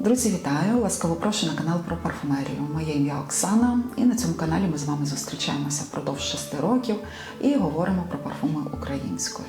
Друзі, вітаю! Ласкаво прошу на канал про парфумерію. Моє ім'я Оксана, і на цьому каналі ми з вами зустрічаємося впродовж шести років і говоримо про парфуми українською.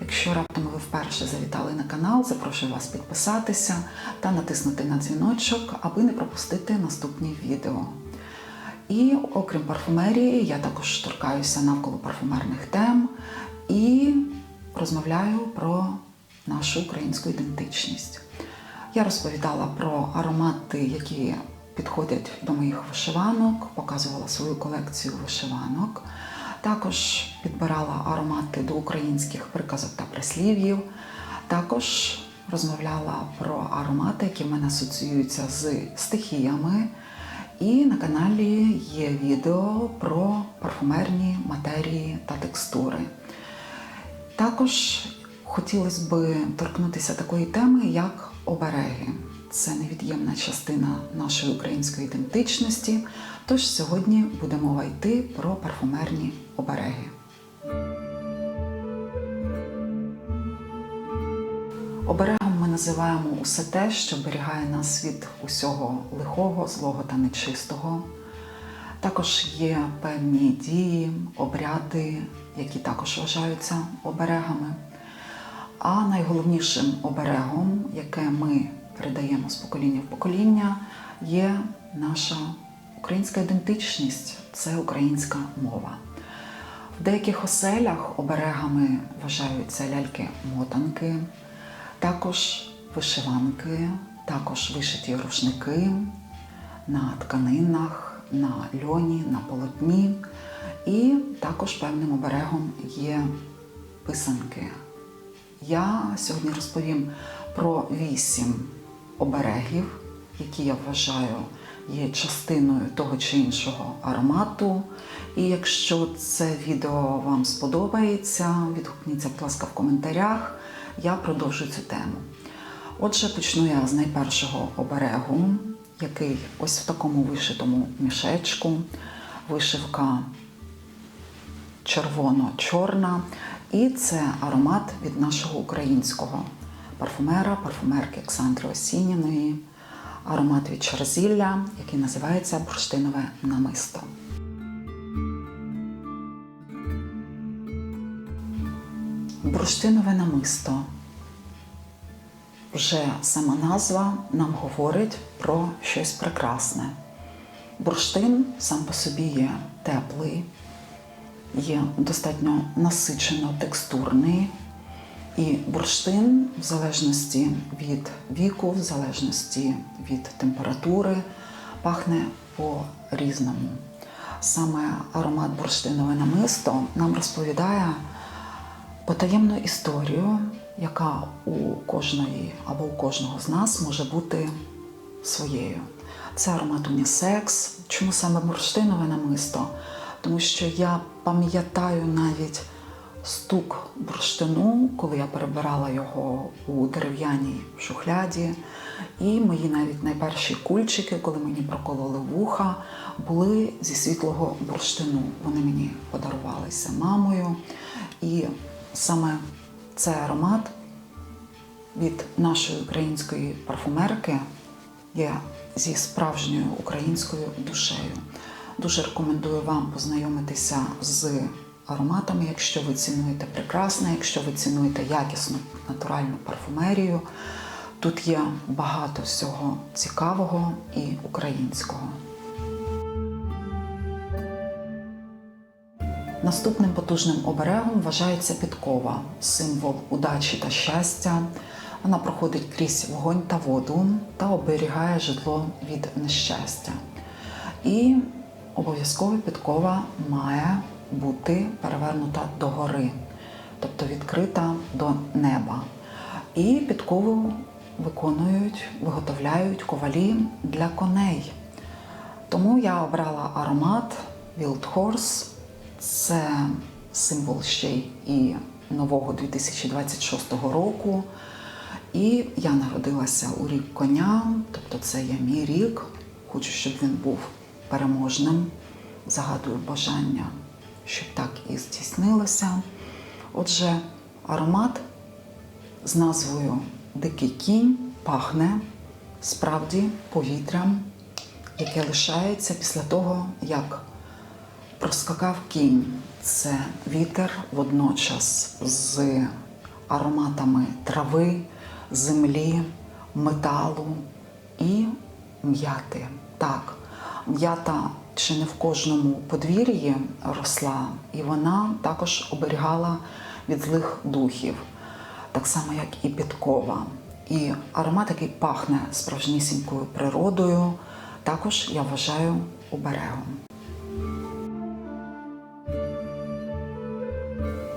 Якщо раптом ви вперше завітали на канал, запрошую вас підписатися та натиснути на дзвіночок, аби не пропустити наступні відео. І окрім парфумерії, я також торкаюся навколо парфумерних тем і розмовляю про нашу українську ідентичність. Я розповідала про аромати, які підходять до моїх вишиванок, показувала свою колекцію вишиванок. Також підбирала аромати до українських приказок та прислів'їв. Також розмовляла про аромати, які в мене асоціюються з стихіями. І на каналі є відео про парфумерні матерії та текстури. Також хотілося б торкнутися такої теми, як обереги. Це невід'ємна частина нашої української ідентичності. Тож сьогодні буде мова йти про парфумерні обереги. Оберегом ми називаємо усе те, що берігає нас від усього лихого, злого та нечистого. Також є певні дії, обряди, які також вважаються оберегами. А найголовнішим оберегом, яке ми передаємо з покоління в покоління, є наша українська ідентичність це українська мова. В деяких оселях оберегами вважаються ляльки-мотанки, також вишиванки, також вишиті рушники на тканинах, на льоні, на полотні. І також певним оберегом є писанки. Я сьогодні розповім про вісім оберегів, які я вважаю є частиною того чи іншого аромату. І якщо це відео вам сподобається, відгукніться, будь ласка, в коментарях, я продовжу цю тему. Отже, почну я з найпершого оберегу, який ось в такому вишитому мішечку, вишивка червоно-чорна. І це аромат від нашого українського парфумера, парфумерки Олександри Осініної, аромат від Чарзілля, який називається бурштинове намисто. Бурштинове намисто. Вже сама назва нам говорить про щось прекрасне. Бурштин сам по собі є теплий, є достатньо насичено текстурний. І бурштин, в залежності від віку, в залежності від температури, пахне по-різному. Саме аромат бурштинове намисто нам розповідає потаємну історію, яка у кожної або у кожного з нас може бути своєю. Це аромат унісекс. Чому саме бурштинове намисто? Тому що я пам'ятаю навіть стук бурштину, коли я перебирала його у дерев'яній шухляді. І мої навіть найперші кульчики, коли мені прокололи вуха, були зі світлого бурштину. Вони мені подарувалися мамою. І саме цей аромат від нашої української парфумерки є зі справжньою українською душею. Дуже рекомендую вам познайомитися з ароматами, якщо ви цінуєте прекрасне, якщо ви цінуєте якісну натуральну парфумерію. Тут є багато всього цікавого і українського. Наступним потужним оберегом вважається підкова, символ удачі та щастя. Вона проходить крізь вогонь та воду та оберігає житло від нещастя. І обов'язково підкова має бути перевернута догори, тобто відкрита до неба. І підкову виконують, виготовляють ковалі для коней. Тому я обрала аромат Wild Horse. Це символ ще і нового 2026 року. І я народилася у рік коня, тобто це є мій рік. Хочу, щоб він був переможним. Загадую бажання, щоб так і здійснилося. Отже, аромат з назвою Дикий кінь пахне справді повітрям, яке лишається після того, як проскакав кінь. Це вітер водночас з ароматами трави, землі, металу і м'яти. Так, м'ята чи не в кожному подвір'ї росла, і вона також оберігала від злих духів, так само як і підкова. І аромат, який пахне справжнісінькою природою, також я вважаю оберегом.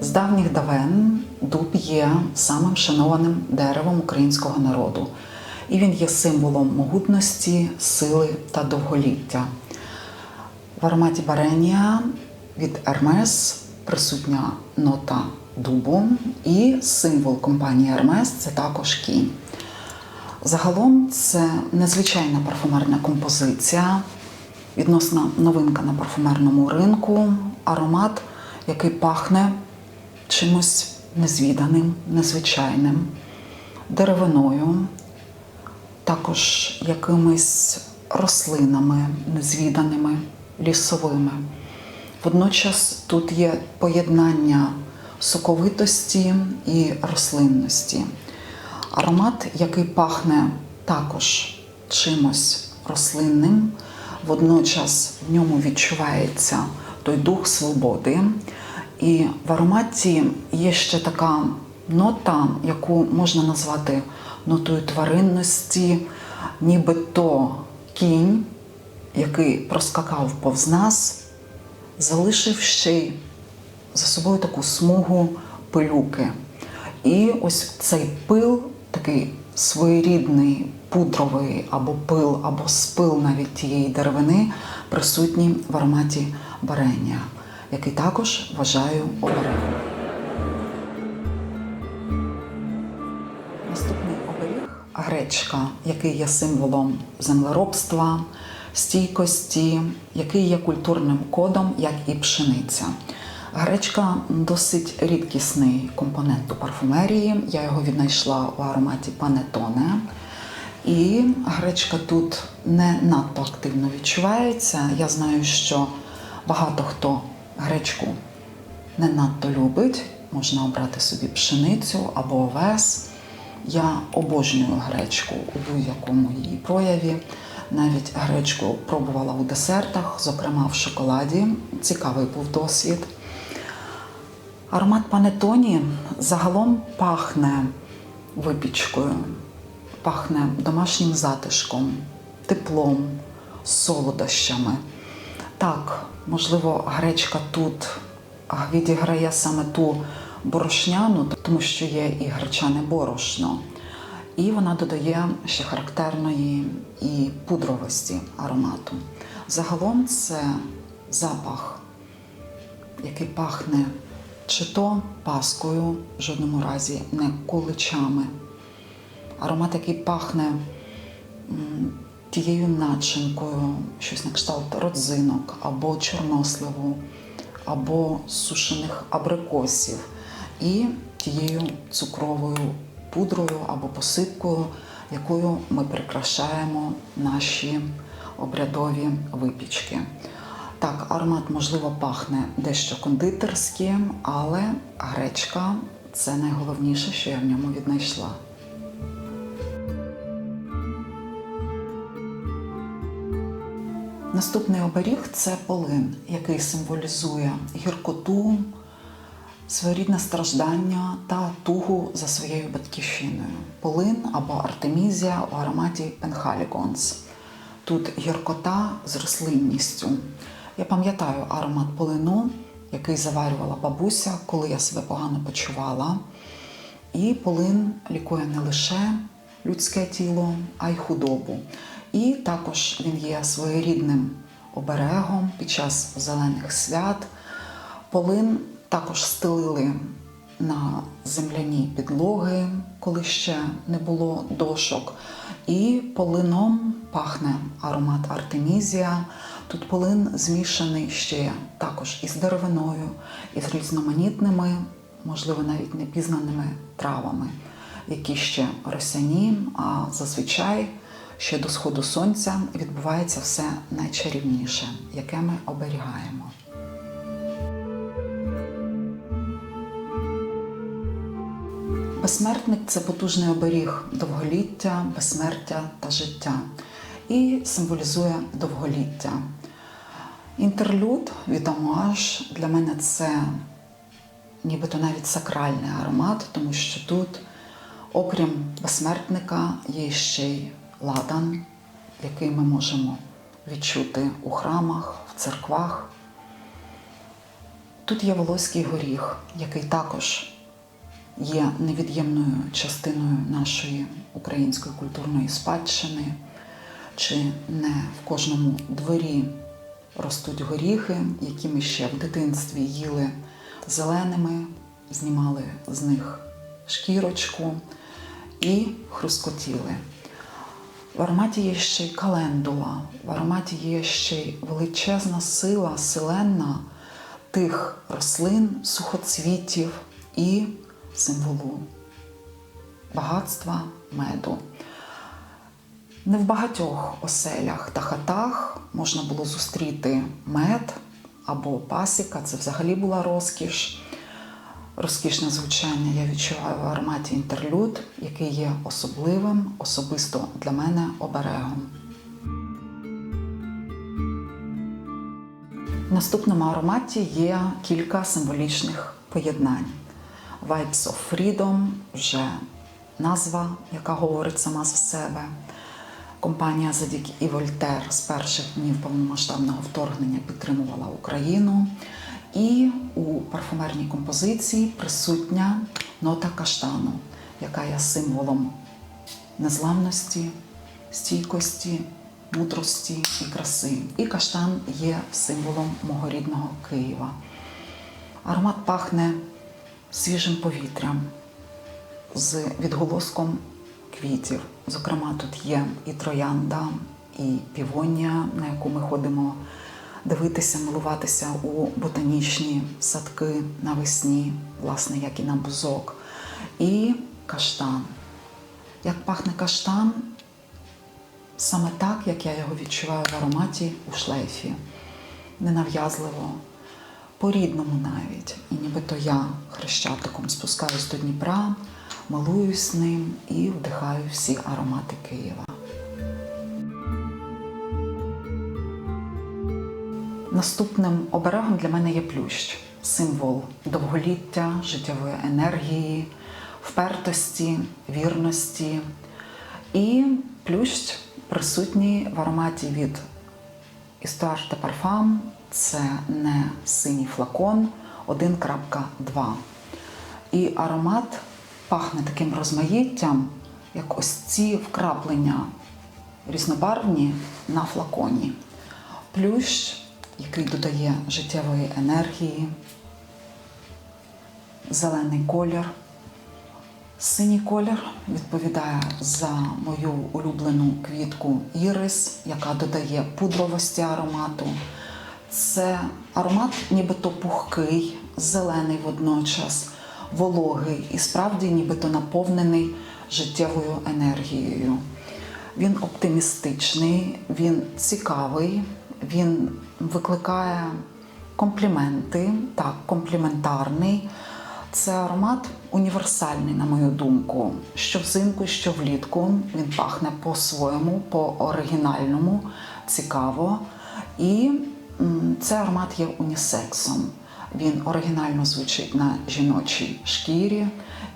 З давніх давен дуб є самим шанованим деревом українського народу, і він є символом могутності, сили та довголіття. В ароматі Баренія від Hermes присутня нота дубу, і символ компанії Hermes – це також кінь. Загалом це незвичайна парфумерна композиція, відносно новинка на парфумерному ринку, аромат, який пахне чимось незвіданим, незвичайним, деревиною, також якимись рослинами незвіданими, лісовими. Водночас тут є поєднання соковитості і рослинності. Аромат, який пахне також чимось рослинним, водночас в ньому відчувається той дух свободи. І в ароматі є ще така нота, яку можна назвати нотою тваринності, нібито кінь, який проскакав повз нас, залишив ще й за собою таку смугу пилюки. І ось цей пил, такий своєрідний пудровий або пил, або спил навіть тієї деревини, присутній в ароматі барення, який також вважаю оберегом. Гречка, який є символом землеробства, стійкості, який є культурним кодом, як і пшениця. Гречка досить рідкісний компонент у парфумерії. Я його віднайшла у ароматі Панетоне. І гречка тут не надто активно відчувається. Я знаю, що багато хто гречку не надто любить. Можна обрати собі пшеницю або овес. Я обожнюю гречку у будь-якому її прояві. Навіть гречку пробувала у десертах, зокрема в шоколаді. Цікавий був досвід. Аромат панетоні загалом пахне випічкою, пахне домашнім затишком, теплом, солодощами. Так, можливо, гречка тут відіграє саме ту борошняну, тому що є і гречане борошно. І вона додає ще характерної і пудровості аромату. Загалом це запах, який пахне чи то паскою, в жодному разі не куличами. Аромат, який пахне тією начинкою, щось на кшталт родзинок, або чорносливу, або сушених абрикосів, і тією цукровою пудрою або посипкою, якою ми прикрашаємо наші обрядові випічки. Так, аромат, можливо, пахне дещо кондитерським, але гречка це найголовніше, що я в ньому віднайшла. Наступний оберіг це полин, який символізує гіркоту, своєрідне страждання та тугу за своєю батьківщиною. Полин або артемізія у ароматі Пенхалігонс. Тут гіркота з рослинністю. Я пам'ятаю аромат полину, який заварювала бабуся, коли я себе погано почувала. І полин лікує не лише людське тіло, а й худобу. І також він є своєрідним оберегом під час зелених свят. Полин також стелили на земляні підлоги, коли ще не було дошок. І полином пахне аромат Артемізія. Тут полин змішаний ще також із деревиною, із різноманітними, можливо, навіть непізнаними травами, які ще росяні, а зазвичай ще до сходу сонця відбувається все найчарівніше, яке ми оберігаємо. Безсмертник це потужний оберіг довголіття, безсмертя та життя і символізує довголіття. Інтерлюд від Амуаж для мене це нібито навіть сакральний аромат, тому що тут, окрім безсмертника, є ще й ладан, який ми можемо відчути у храмах, в церквах. Тут є волоський горіх, який також є невід'ємною частиною нашої української культурної спадщини, чи не в кожному дворі ростуть горіхи, які ми ще в дитинстві їли зеленими, знімали з них шкірочку і хрускотіли. В ароматі є ще й календула, в ароматі є ще й величезна сила, селенна тих рослин, сухоцвітів і символу багатства меду. Не в багатьох оселях та хатах можна було зустріти мед або пасіка, це взагалі була розкіш. Розкішне звучання я відчуваю в ароматі інтерлюд, який є особливим, особисто для мене оберегом. В наступному ароматі є кілька символічних поєднань. Vibes of Freedom вже назва, яка говорить сама за себе. Компанія Задік і Вольтер з перших днів повномасштабного вторгнення підтримувала Україну. І у парфумерній композиції присутня нота каштану, яка є символом незламності, стійкості, мудрості і краси. І каштан є символом мого рідного Києва. Аромат пахне свіжим повітрям з відголоском квітів. Зокрема, тут є і троянда, і півонія, на яку ми ходимо дивитися, милуватися у ботанічні садки навесні, власне, як і на бузок, і каштан. Як пахне каштан, саме так, як я його відчуваю в ароматі у шлейфі. Ненав'язливо, по-рідному навіть. І нібито я хрещатиком спускаюсь до Дніпра, милуюсь ним і вдихаю всі аромати Києва. Наступним оберегом для мене є плющ, символ довголіття, життєвої енергії, впертості, вірності. І плющ присутній в ароматі від Histoire de Parfum. Це не синій флакон 1.2. І аромат пахне таким розмаїттям, як ось ці вкраплення різнобарвні на флаконі. Плющ який додає життєвої енергії, зелений колір. Синій колір відповідає за мою улюблену квітку ірис, яка додає пудровості аромату. Це аромат нібито пухкий, зелений водночас, вологий і справді нібито наповнений життєвою енергією. Він оптимістичний, він цікавий, він викликає компліменти, так, компліментарний. Це аромат універсальний, на мою думку. Що взимку, що влітку він пахне по-своєму, по-оригінальному, цікаво. І цей аромат є унісексом. Він оригінально звучить на жіночій шкірі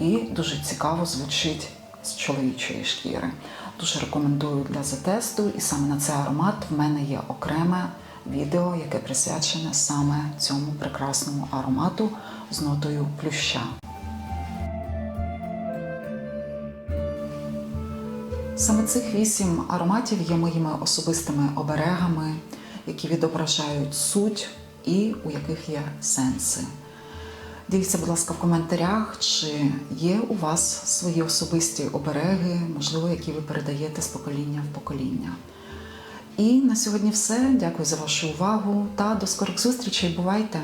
і дуже цікаво звучить з чоловічої шкіри. Дуже рекомендую для затесту, і саме на цей аромат в мене є окреме відео, яке присвячене саме цьому прекрасному аромату з нотою плюща. Саме цих вісім ароматів є моїми особистими оберегами, які відображають суть і у яких є сенси. Діліться, будь ласка, в коментарях, чи є у вас свої особисті обереги, можливо, які ви передаєте з покоління в покоління. І на сьогодні все. Дякую за вашу увагу та до скорих зустрічей. Бувайте!